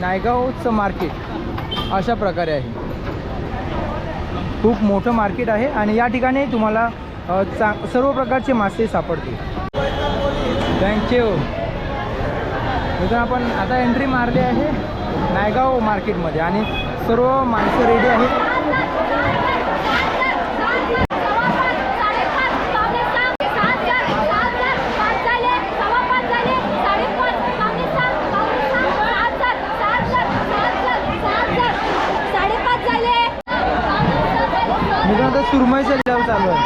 नायगावचं market अशा प्रकारे आहे. खूप मोठं मार्केट आहे आणि या ठिकाणी तुम्हाला चा सर्व प्रकारचे मासे सापडतील. थँक्यू मित्रांनो आपण आता एंट्री मारली आहे नायगाव मार्केटमध्ये आणि सर्व माणसं रेडी आहेत. मित्रांनो आता सुरमई लिलाव चालू आहे.